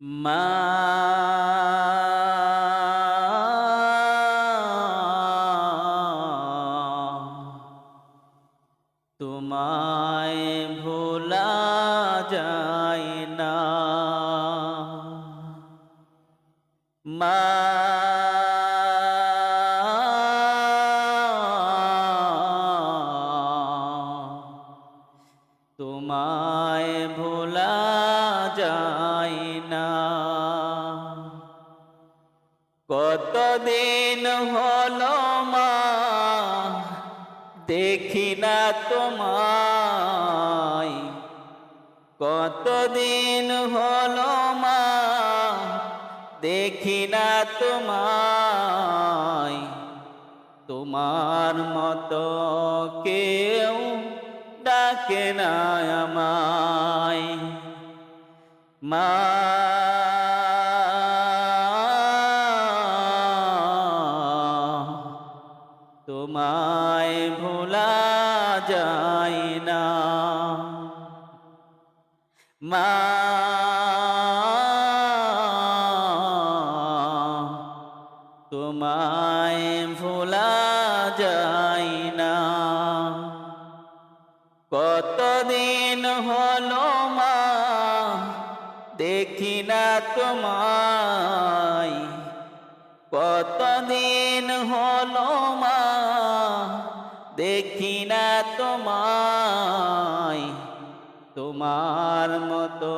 মা তোমায় ভোলা যায় না। মা কতদিন হলো মা, দেখি না তোমায়। কতদিন হলো মা, দেখি না তোমায়। তোমার মতো কেউ ডাকে না আমায়। মা যায় না। মা তোমায় ভোলা যায় না। কতদিন হলো মা, দেখি না তোমায়। কতদিন হলো মা দেখি না তোমায়, তোমার মতো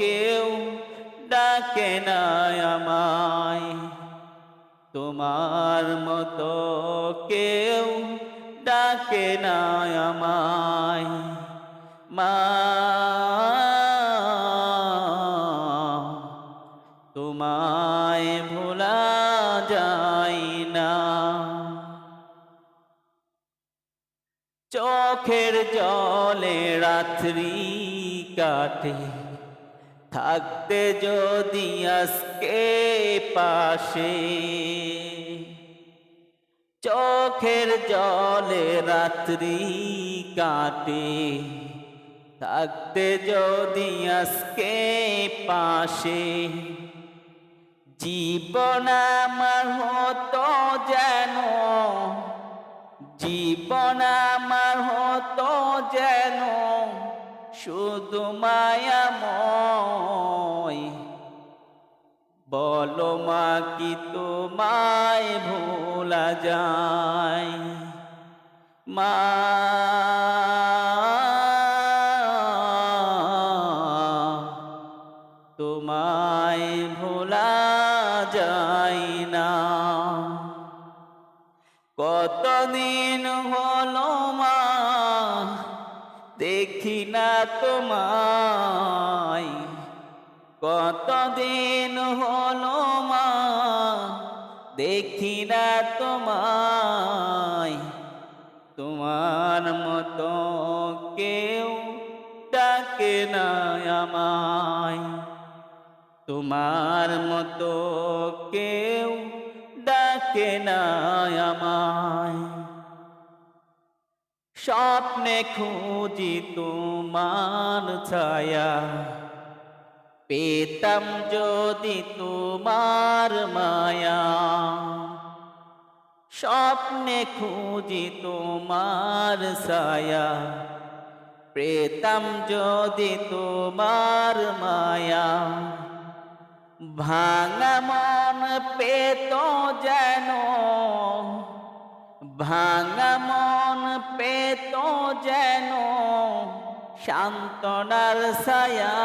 কেউ ডাকে না আমায়। তোমার মতো কেউ ডাকে না আমায়। মা, তোমায় চোখের জলে রাত্রি কাটে। থাকতে যদি আজকে পাশে, চোখের জলে রাত্রি কাটে। থাকতে যদি আজকে পাশে, জীবন আমার হতো যেন, জীবন যেন শুধু মায়াময়। বলো মা, কি তোমায় ভোলা যায়? মা, তোমায় ভোলা যায় না। কতদিন হলো দেখি না তোমায়। কতদিন হলো মা, দেখি না তোমায়। তোমার মতো কেউ ডাকে না আমায়। তোমার মতো কেউ ডাকে না আমায়। স্বপ্নে খুঁজি তোমার ছায়া। পেতাম যদি তোমার মায়া। স্বপ্নে খুঁজি তোমার ছায়া। পেতাম যদি তোমার মায়া। ভাঙা মন পেত যেন। ভাঙা মন পেত যেন শান্তনার ছায়া।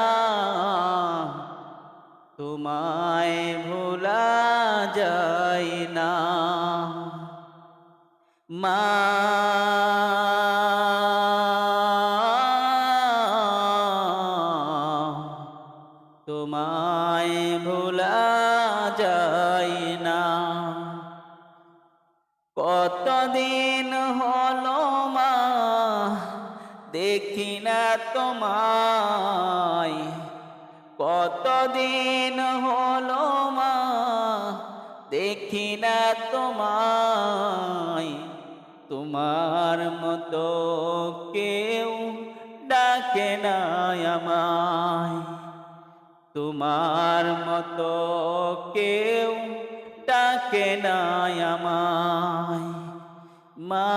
তোমায় ভোলা যায় না। মা তোমায় ভোলা যায় না। কতদিন হলো মা? দেখি না তোমায়। কতদিন হলো মা? দেখি না তোমায়। তোমার মতো কেউ ডাকে না আমায়। তোমার মতো কেউ ডাকে নাই আমায়। মা